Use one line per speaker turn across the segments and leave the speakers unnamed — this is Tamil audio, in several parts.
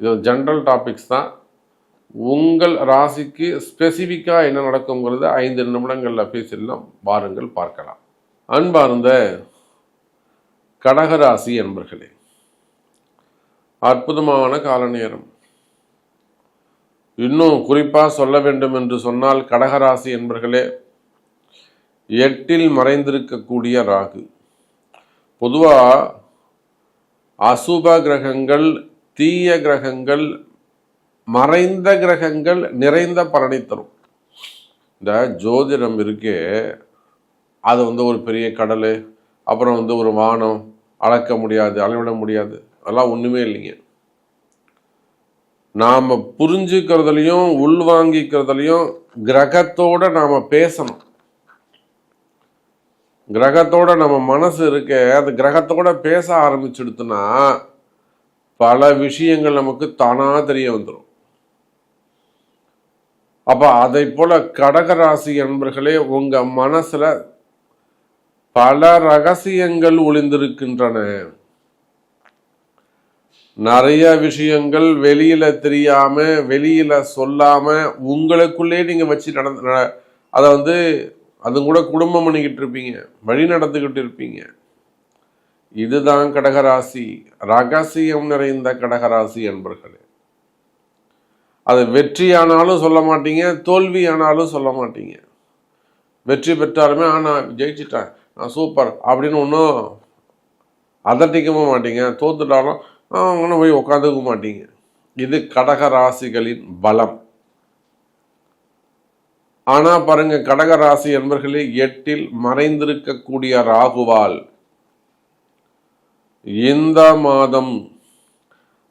இது ஜென்ரல் டாபிக்ஸ் தான். உங்கள் ராசிக்கு ஸ்பெசிஃபிக்காக என்ன நடக்குங்கிறத ஐந்து நிமிடங்களில் பேசிடலாம் வாருங்கள் பார்க்கலாம். அன்பார்ந்த கடகராசி என்பர்களே அற்புதமான கால நேரம் இன்னும் குறிப்பாக சொல்ல வேண்டும் என்று சொன்னால் கடகராசி என்பர்களே எட்டில் மறைந்திருக்கக்கூடிய ராகு. பொதுவாக அசுப கிரகங்கள் தீய கிரகங்கள் மறைந்த கிரகங்கள் நிறைந்த பலனை தரும். இந்த ஜோதிடம் இருக்கே அது வந்து ஒரு பெரிய கடல் அப்புறம் வந்து ஒரு வானம் அளக்க முடியாது அளவிட முடியாது அதெல்லாம் ஒன்றுமே இல்லைங்க. நாம் புரிஞ்சுக்கிறதுலையும் உள்வாங்கிக்கிறதுலையும் கிரகத்தோட நாம் பேசணும். கிரகத்தோட நம்ம மனசு இருக்க அந்த கிரகத்தோட பேச ஆரம்பிச்சுடுத்துனா பல விஷயங்கள் நமக்கு தானாக தெரிய வந்துடும் அப்போ அதை போல கடகராசி என்பர்களே உங்க மனசுல பல ரகசியங்கள் ஒளிந்திருக்கின்றன. நிறைய விஷயங்கள் வெளியில தெரியாம வெளியில சொல்லாம உங்களுக்குள்ளே நீங்க வச்சு நடந்து அதை வந்து அது கூட குடும்பம் பண்ணிக்கிட்டு இருப்பீங்க வழி நடந்துகிட்டு இருப்பீங்க. இதுதான் கடகராசி. ரகசியம் நிறைந்த கடகராசி என்பர்களே அது வெற்றியானாலும் சொல்ல மாட்டீங்க தோல்வியானாலும் சொல்ல மாட்டீங்க. வெற்றி பெற்றாலுமே ஆ நான் ஜெயிச்சிட்டேன் நான் சூப்பர் அப்படின்னு ஒன்றும் அதட்டிக்கவும் மாட்டீங்க. தோத்துட்டாலும் ஒன்றும் போய் உட்காந்துக்க மாட்டீங்க. இது கடகராசிகளின் பலம். ஆனால் பாருங்க கடகராசி என்பர்களே எட்டில் மறைந்திருக்கக்கூடிய ராகுவால் இந்த மாதம்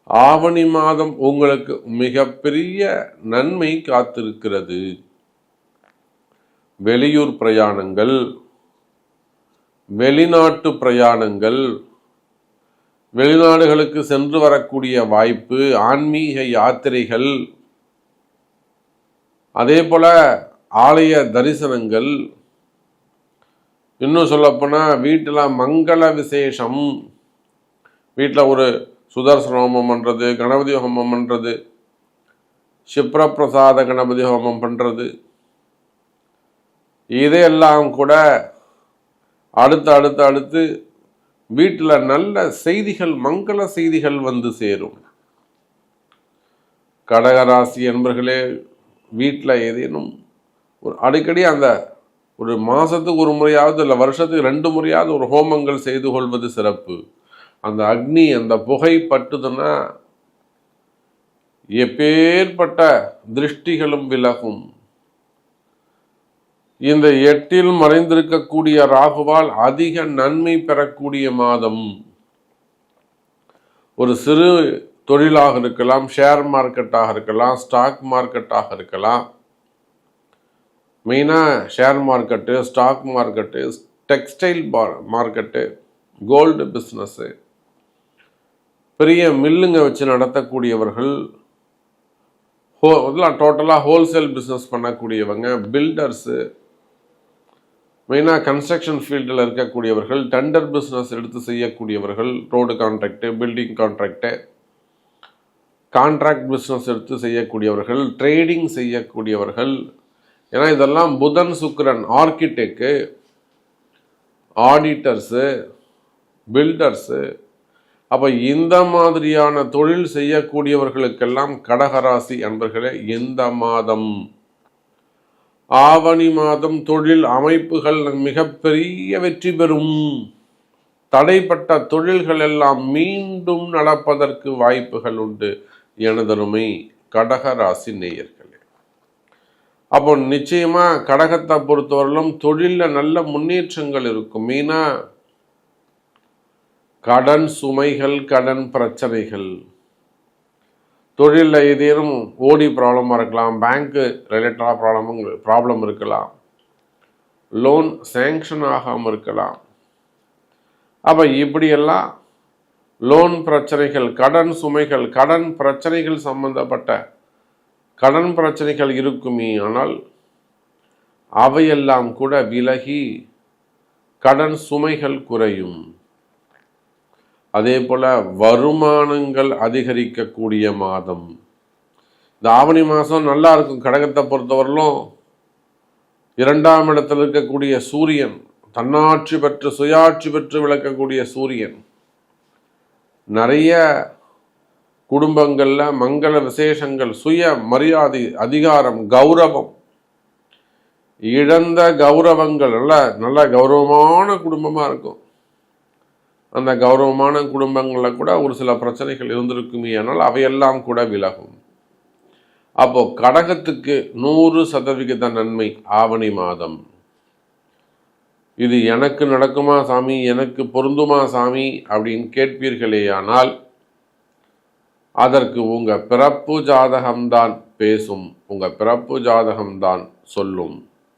ஆவணி மாதம் உங்களுக்கு மிகப்பெரிய நன்மை காத்திருக்கிறது. வெளியூர் பிரயாணங்கள் வெளிநாட்டு பிரயாணங்கள் வெளிநாடுகளுக்கு சென்று வரக்கூடிய வாய்ப்பு ஆன்மீக யாத்திரைகள் அதே போல ஆலய தரிசனங்கள் இன்னும் சொல்லப்போனால் வீட்டில் மங்கள விசேஷம் வீட்டில் ஒரு சுதர்சன ஹோமம் பண்ணுறது கணபதி ஹோமம் பண்ணுறது சிப்ரப்பிரசாத கணபதி ஹோமம் பண்ணுறது இதையெல்லாம் கூட அடுத்து அடுத்து அடுத்து வீட்டில் நல்ல செய்திகள் மங்கள செய்திகள் வந்து சேரும். கடகராசி என்பர்களே வீட்டில் ஏதேனும் ஒரு அடிக்கடி அந்த ஒரு மாதத்துக்கு ஒரு முறையாவது இல்லை வருஷத்துக்கு ரெண்டு முறையாவது ஒரு ஹோமங்கள் செய்து கொள்வது சிறப்பு. அந்த அக்னி அந்த புகை பட்டுதுன்னா எப்பேற்பட்ட திருஷ்டிகளும் விலகும். இந்த எட்டில் மறைந்திருக்கக்கூடிய ராகுவால் அதிக நன்மை பெறக்கூடிய மாதம். ஒரு சிறு தொழிலாக இருக்கலாம் ஷேர் மார்க்கெட்டாக இருக்கலாம் ஸ்டாக் மார்க்கெட்டாக இருக்கலாம். மெயினாக share market stock market textile market gold business பெரிய மில்லுங்க வச்சு நடத்தக்கூடியவர்கள் ஹோ இதெல்லாம் டோட்டலாக ஹோல்சேல் பிஸ்னஸ் பண்ணக்கூடியவங்க பில்டர்ஸு மெயினாக கன்ஸ்ட்ரக்ஷன் ஃபீல்டில் இருக்கக்கூடியவர்கள் டெண்டர் பிஸ்னஸ் எடுத்து செய்யக்கூடியவர்கள் road contract building contract contract business எடுத்து செய்யக்கூடியவர்கள் ட்ரேடிங் செய்யக்கூடியவர்கள். ஏன்னா இதெல்லாம் புதன் சுக்கரன் ஆர்கிடெக்டு ஆடிட்டர்ஸு பில்டர்ஸு அப்போ இந்த மாதிரியான தொழில் செய்யக்கூடியவர்களுக்கெல்லாம் கடகராசி அன்பர்களே இந்த மாதம். ஆவணி மாதம் தொழில் அமைப்புகள் மிகப்பெரிய வெற்றி பெறும். தடைப்பட்ட தொழில்கள் எல்லாம் மீண்டும் நடப்பதற்கு வாய்ப்புகள் உண்டு. எனதருமை கடகராசி நேயர்களே. அப்போ நிச்சயமா கடகத்தை பொறுத்தவரையிலும் தொழிலில் நல்ல முன்னேற்றங்கள் இருக்கும். மெயினா கடன் சுமைகள் கடன் பிரச்சனைகள். தொழிலில் ஏதேனும் ஓடி ப்ராப்ளமாக இருக்கலாம் பேங்க்கு ரிலேட்டடாக ப்ராப்ளம் ப்ராப்ளம் இருக்கலாம். லோன் சேங்ஷன் ஆகாமல் இருக்கலாம். அப்போ இப்படியெல்லாம் லோன் பிரச்சனைகள் கடன் சுமைகள் கடன் பிரச்சனைகள் சம்பந்தப்பட்ட கடன் பிரச்சனைகள் இருக்குமே ஆனால் அவையெல்லாம் கூட விலகி கடன் சுமைகள் குறையும். அதே போல் வருமானங்கள் அதிகரிக்கக்கூடிய மாதம். இந்த ஆவணி மாதம் நல்லா இருக்கும். கடகத்தை பொறுத்தவரையிலும் இரண்டாம் இடத்தில் இருக்கக்கூடிய சூரியன் தன்னாட்சி பெற்று சுயாட்சி பெற்று விளக்கக்கூடிய சூரியன். நிறைய குடும்பங்களில் மங்கள விசேஷங்கள் சுய மரியாதை அதிகாரம் கௌரவம். இழந்த கௌரவங்கள் நல்ல நல்ல கௌரவமான குடும்பமாக இருக்கும். அந்த கௌரவமான குடும்பங்களில் கூட ஒரு சில பிரச்சனைகள் இருந்திருக்குமே ஆனால் அவையெல்லாம் கூட விலகும். அப்போ கடகத்துக்கு நூறு சதவிகித நன்மை ஆவணி மாதம். இது எனக்கு நடக்குமா சாமி? எனக்கு பொருந்துமா சாமி? அப்படின்னு கேட்பீர்களேயானால் அதற்கு உங்கள் பிறப்பு ஜாதகம்தான் பேசும். உங்கள் பிறப்பு ஜாதகம்தான் சொல்லும்.